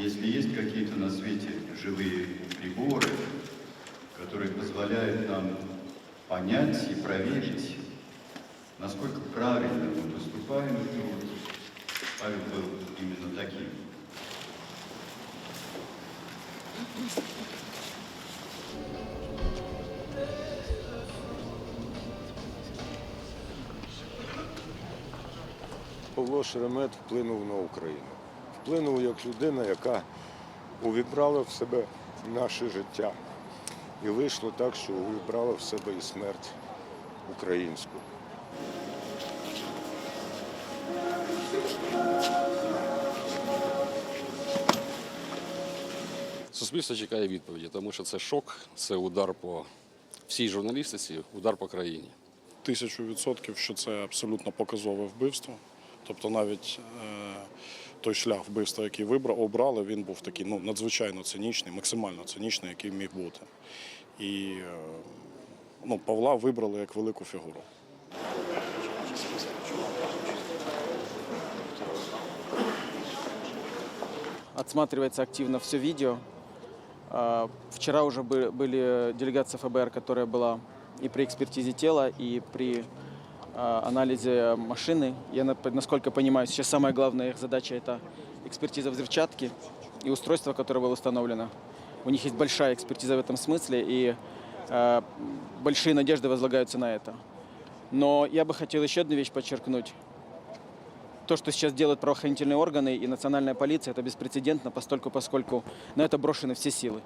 Если есть какие-то на свете живые приборы, которые позволяют нам понять и проверить, насколько правильно мы поступаем, то вот Павел был именно таким. Павло Шеремет вплинув на Україну. Вплинув як людина, яка увібрала в себе наше життя. І вийшло так, що увібрала в себе і смерть українську. Суспільство чекає відповіді, тому що це шок, це удар по всій журналістиці, удар по країні. тисячу відсотків, що це абсолютно показове вбивство. Тобто навіть е, той шлях вбивства, який вибрав, обрали, він був такий ну, надзвичайно цинічний, максимально цинічний, який міг бути. І е, ну, Павла вибрали як велику фігуру. отсматривается активно все видео. А, Вчера уже бы- были делегация ФБР, которая была и при экспертизе тела, и при а, анализе машины. Я, на- насколько понимаю, сейчас самая главная их задача – это экспертиза взрывчатки и устройство, которое было установлено. У них есть большая экспертиза в этом смысле, и а, большие надежды возлагаются на это. Но я бы хотел еще одну вещь подчеркнуть. То, что сейчас делают правоохранительные органы и национальная полиция, это беспрецедентно, постольку, поскольку на это брошены все силы.